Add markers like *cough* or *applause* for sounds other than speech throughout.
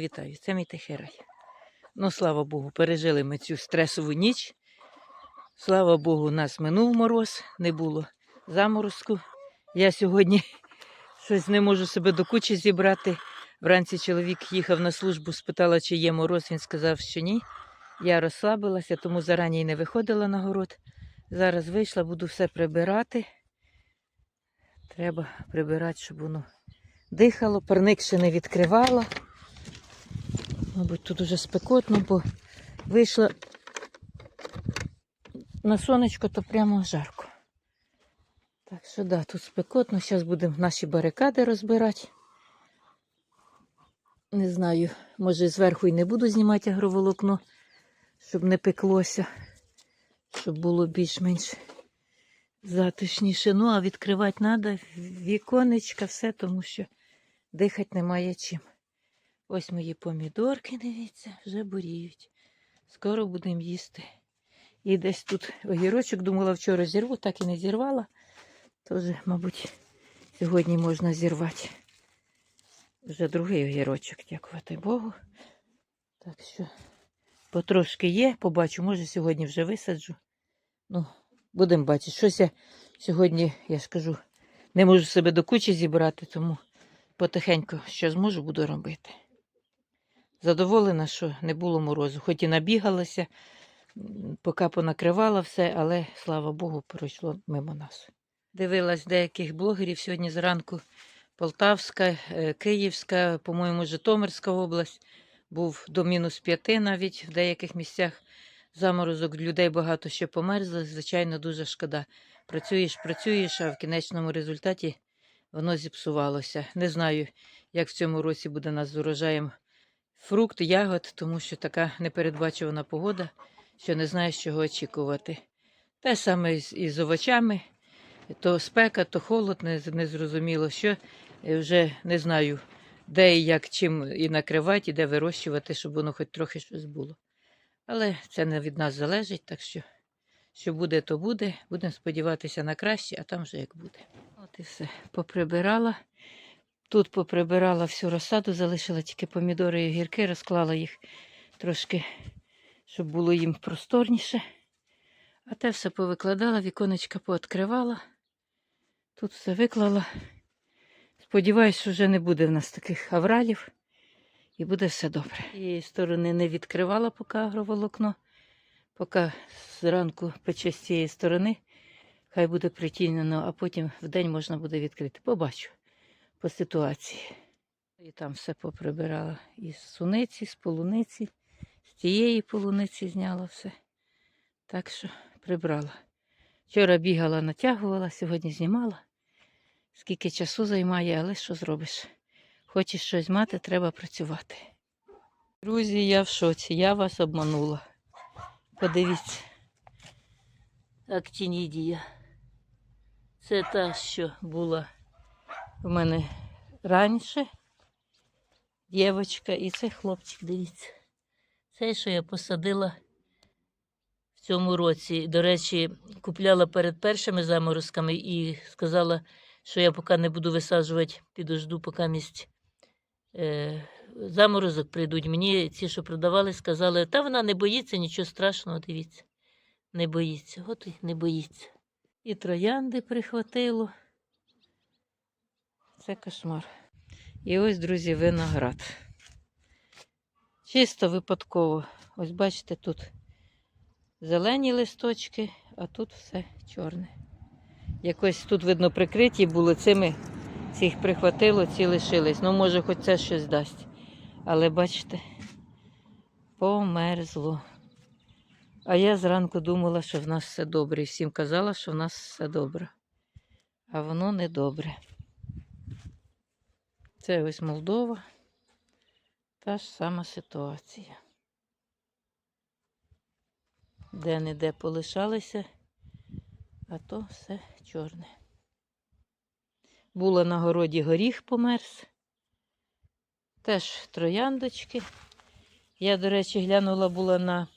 Вітаю, це мій Техерай. Ну, слава Богу, пережили ми цю стресову ніч. Слава Богу, у нас минув мороз, не було заморозку. Я сьогодні *laughs* щось не можу себе до кучі зібрати. Вранці чоловік їхав на службу, спитала, чи є мороз. Він сказав, що ні. Я розслабилася, тому зарані не виходила на город. Зараз вийшла, буду все прибирати. Треба прибирати, щоб воно дихало. Парник ще не відкривала. Мабуть, тут уже спекотно, бо вийшла на сонечко, то прямо жарко. Так що да, тут спекотно. Зараз будемо наші барикади розбирати. Не знаю, може зверху і не буду знімати агроволокно, щоб не пеклося, щоб було більш-менш затишніше. Ну, а відкривати треба віконечка, все, тому що дихати немає чим. Ось мої помідорки, дивіться, вже буріють. Скоро будемо їсти. І десь тут огірочок, думала, вчора зірву, так і не зірвала. Тож, мабуть, сьогодні можна зірвати. Вже другий огірочок, дякувати Богу. Так що потрошки є, побачу, може сьогодні вже висаджу. Ну, будемо бачити. Щось я сьогодні, я ж кажу, не можу себе до кучі зібрати, тому потихеньку, що зможу, буду робити. Задоволена, що не було морозу. Хоч і набігалася, поки понакривала все, але слава Богу, пройшло мимо нас. Дивилась деяких блогерів сьогодні зранку. Полтавська, е, Київська, по-моєму, Житомирська область. Був до мінус п'яти навіть в деяких місцях заморозок. Людей багато ще померзли. Звичайно, дуже шкода. Працюєш, працюєш, а в кінечному результаті воно зіпсувалося. Не знаю, як в цьому році буде нас з урожаєм фрукт, ягод, тому що така непередбачувана погода, що не знаєш, чого очікувати. Те саме і з овочами. То спека, то холод, не, не що Е, вже не знаю, де і як чим і накривати, і де вирощувати, щоб воно хоч трохи щось було. Але це не від нас залежить, так що що буде, то буде. Будемо сподіватися на краще, а там вже як буде. От і все. Поприбирала. Тут поприбирала всю розсаду, залишила тільки помідори і огірки, розклала їх трошки, щоб було їм просторніше. А те все повикладала, віконечка пооткривала. Тут все виклала. Сподіваюсь, що вже не буде в нас таких авралів і буде все добре. Цієї сторони не відкривала поки агроволокно, поки зранку пече з цієї сторони, хай буде притінено, а потім в день можна буде відкрити. Побачу по ситуації. І там все поприбирала із суниці, з полуниці, з тієї полуниці зняла все. Так що прибрала. Вчора бігала, натягувала, сьогодні знімала. Скільки часу займає, але що зробиш? Хочеш щось мати, треба працювати. Друзі, я в шоці, я вас обманула. Подивіться. Актінідія. Це та, що була в мене раніше. Дівчинка, і це хлопчик, дивіться. Це, що я посадила в цьому році. До речі, купляла перед першими заморозками і сказала, що я поки не буду висаджувати, підожду, поки місць е, заморозок прийдуть. Мені ці, що продавали, сказали, та вона не боїться, нічого страшного, дивіться. Не боїться, от і не боїться. І троянди прихватило. Це кошмар. І ось, друзі, виноград. Чисто випадково. Ось бачите, тут зелені листочки, а тут все чорне. Якось тут, видно, прикриті були цими, цих прихватило, ці лишились. Ну, може, хоч це щось дасть. Але бачите, померзло. А я зранку думала, що в нас все добре. І всім казала, що в нас все добре. А воно не добре. Це ось Молдова. Та ж сама ситуація. Де-не-де полишалися, а то все чорне. Була на городі горіх померз. Теж трояндочки. Я, до речі, глянула була на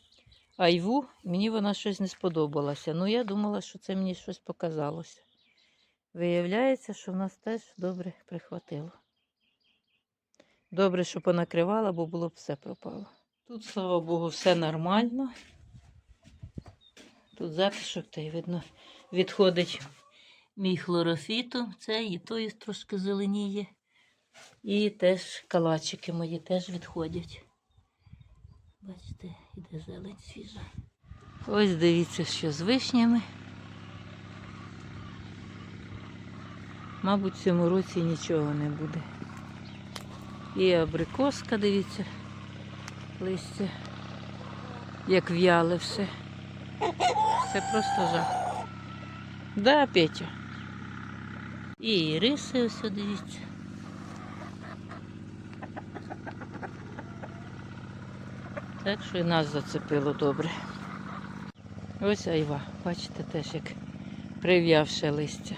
айву, мені вона щось не сподобалася. Ну, я думала, що це мені щось показалося. Виявляється, що в нас теж добре прихватило. Добре, що понакривала, бо було б все пропало. Тут, слава Богу, все нормально. Тут затишок, та й видно, відходить мій хлорофіту. Це і той трошки зеленіє. І теж калачики мої теж відходять. Бачите, іде зелень свіжа. Ось дивіться, що з вишнями. Мабуть, в цьому році нічого не буде. І абрикоска, дивіться, листя, як в'яле все. Це просто жах. Да, Петя. І риси ось дивіться. Так що і нас зацепило добре. Ось айва, бачите теж як прив'явше листя.